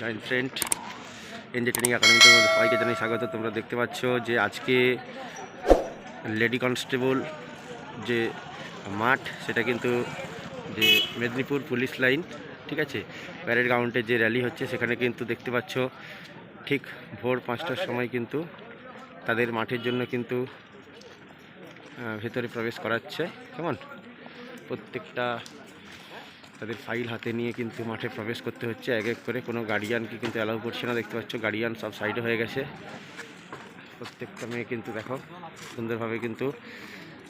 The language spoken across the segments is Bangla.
Joint friend N J training academy তোমাদের সবাইকে জানাই স্বাগত। তোমরা দেখতে পাচ্ছ যে আজকে লেডি কনস্টেবল যে মাঠ, সেটা কিন্তু যে মেদিনীপুর পুলিশ লাইন, ঠিক আছে? প্যারেড গ্রাউন্ডে যে র্যালি হচ্ছে, সেখানে কিন্তু দেখতে পাচ্ছ ঠিক ভোর পাঁচটার সময় কিন্তু তাদের মাঠের জন্য কিন্তু ভেতরে প্রবেশ করাচ্ছে। কেমন? প্রত্যেকটা তাদের ফাইল হাতে নিয়ে কিন্তু মাঠে প্রবেশ করতে হচ্ছে। এক এক করে কোনো গার্ডিয়ানকে কিন্তু অ্যালাউ করছে না। দেখতে পাচ্ছ গার্ডিয়ান সব সাইডে হয়ে গেছে। প্রত্যেকটা মেয়ে কিন্তু দেখো, সুন্দরভাবে কিন্তু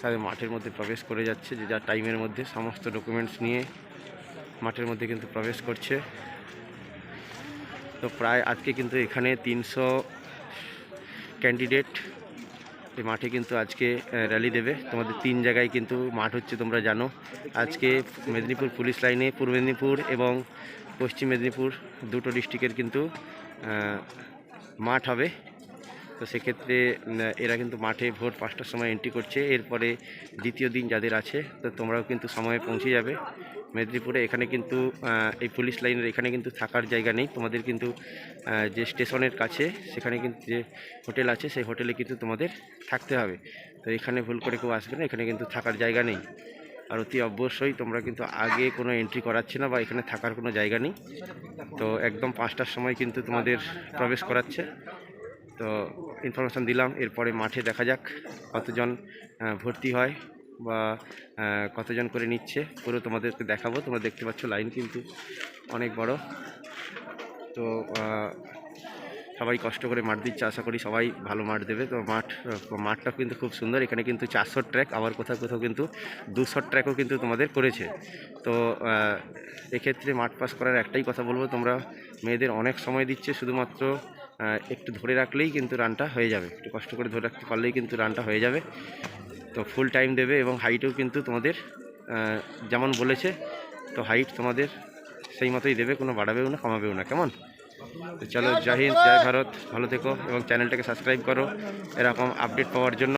তাদের মাঠের মধ্যে প্রবেশ করে যাচ্ছে, যে যার টাইমের মধ্যে সমস্ত ডকুমেন্টস নিয়ে মাঠের মধ্যে কিন্তু প্রবেশ করছে। তো প্রায় আজকে কিন্তু এখানে তিনশো ক্যান্ডিডেট এই মাঠে কিন্তু আজকে র্যালি দেবে। তোমাদের তিন জায়গায় কিন্তু মাঠ হচ্ছে, তোমরা জানো। আজকে মেদিনীপুর পুলিশ লাইনে, পূর্ব মেদিনীপুর এবং পশ্চিম মেদিনীপুর দুটো ডিস্ট্রিক্টের কিন্তু মাঠ হবে। তো সেক্ষেত্রে এরা কিন্তু মাঠে ভোর পাঁচটার সময় এন্ট্রি করছে। এরপরে দ্বিতীয় দিন যাদের আছে, তো তোমরাও কিন্তু সময়ে পৌঁছে যাবে। মেদিনীপুরে এখানে কিন্তু এই পুলিশ লাইনের এখানে কিন্তু থাকার জায়গা নেই। তোমাদের কিন্তু যে স্টেশনের কাছে সেখানে কিন্তু যে হোটেল আছে, সেই হোটেলে কিন্তু তোমাদের থাকতে হবে। তো এখানে ভুল করে কেউ আসবে না, এখানে কিন্তু থাকার জায়গা নেই। আর অতি অবশ্যই তোমরা কিন্তু আগে কোনো এন্ট্রি করাচ্ছে না বা এখানে থাকার কোনো জায়গা নেই। তো একদম পাঁচটার সময় কিন্তু তোমাদের প্রবেশ করাচ্ছে। তো ইনফরমেশান দিলাম, এরপরে মাঠে দেখা যাক কতজন ভর্তি হয়। বা কতজন করে নিচ্ছে, পুরো তোমাদেরকে দেখাবো। তোমরা দেখতে পাচ্ছ লাইন কিন্তু অনেক বড়। তো সবাই কষ্ট করে মাঠ দিচ্ছে, আশা করি সবাই ভালো মাঠ দেবে। তো মাঠ, মাঠটা কিন্তু খুব সুন্দর। এখানে কিন্তু চারশো ট্র্যাক, আবার কোথাও কোথাও কিন্তু দুশো ট্র্যাকও কিন্তু তোমাদের করেছে। তো এক্ষেত্রে মাঠ পাস করার একটাই কথা বলব, তোমরা মেয়েদের অনেক সময় দিচ্ছে, শুধুমাত্র একটু ধরে রাখলেই কিন্তু রানটা হয়ে যাবে। একটু কষ্ট করে ধরে রাখতে পারলেই কিন্তু রানটা হয়ে যাবে। তো ফুল টাইম দেবে এবং হাইটেও কিন্তু তোমাদের যেমন বলেছে, তো হাইট তোমাদের সেই মতোই দেবে, কোনো বাড়াবেও না, কমাবেও না, কেমন? তো চলো, জয় হিন্দ, জয় ভারত, ভালো থেকো এবং চ্যানেলটাকে সাবস্ক্রাইব করো, এরকম আপডেট পাওয়ার জন্য।